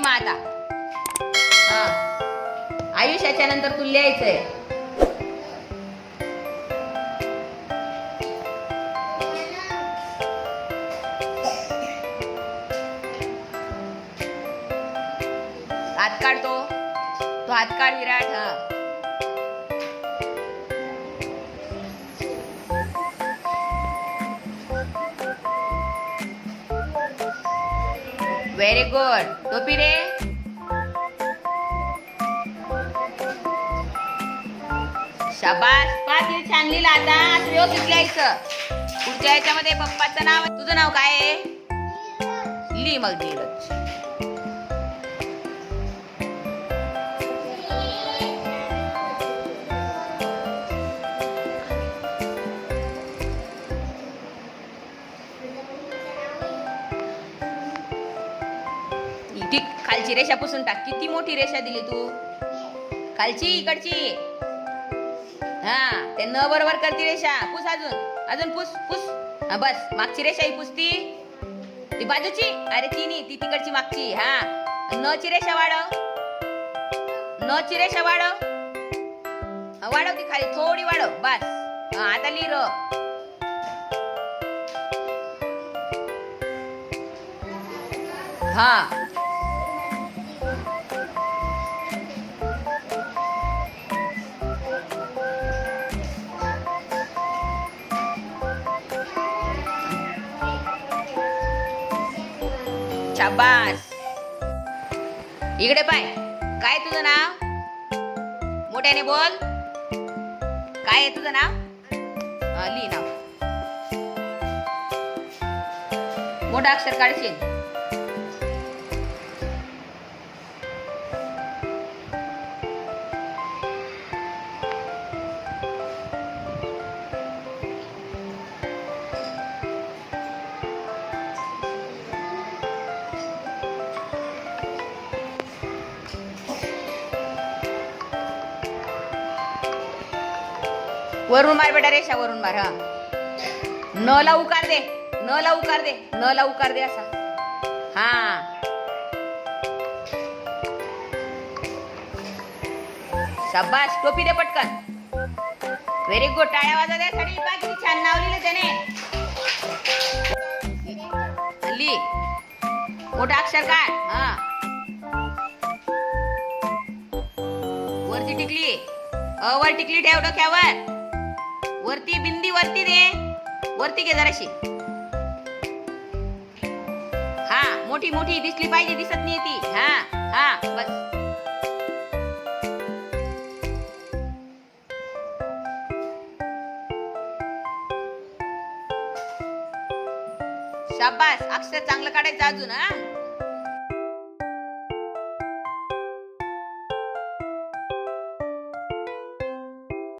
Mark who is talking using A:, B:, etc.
A: लिही आता आयुष्याच्या नंतर तू लिहायचंय. हात काढतो तो हात काढ विराट हा. व्हेरी गुड टोपी रे शाबास. पाच छान लिहिलं आता. व्यवस्थित लिहायचं. पुढच्या याच्यामध्ये पप्पाचं नाव तुझं नाव काय आहे? लिही मग नीरज. ठीक खालची रेषा पुसून टाक. किती मोठी रेषा दिली तू? खालची इकडची. हा ते न बरोबर करती रेषा. पुस अजून. अजून पुस पुस. हा बस. मागची रेषा ही पुसती. ती बाजूची? अरे ती नाही. ती तिकडची मागची. हा. न ची रेषा वाढव. न ची रेषा वाढव. वाढव ती खाली. थोडी वाढव. बस. आता लिहि हा. शाबास. इकडे पाय. काय तुझं नाव? मोठ्याने बोल. काय आहे तुझं नाव? अली नाव. मोठा अक्षर काढशील. वरून मार बेटा रेषा वरून मार हा. न ला उकार दे न ला उकार दे न ला उकार दे असा. हा. शाबास टोपी दे पटकन. व्हेरी गुड टाळ्या वाजा त्यासाठी बघ किती छान नाव लिहिलं त्याने. हल्ली. मोठा अक्षर काय? हा. वरती टिकली. अवर टिकली ठेव डोक्यावर. वरती बिंदी वरती दे. वरती घे जराशी. हा मोठी मोठी दिसली पाहिजे दिसत नाही ती. हा हा बस. शाबास अक्षर चांगलं काढायचं अजून हा?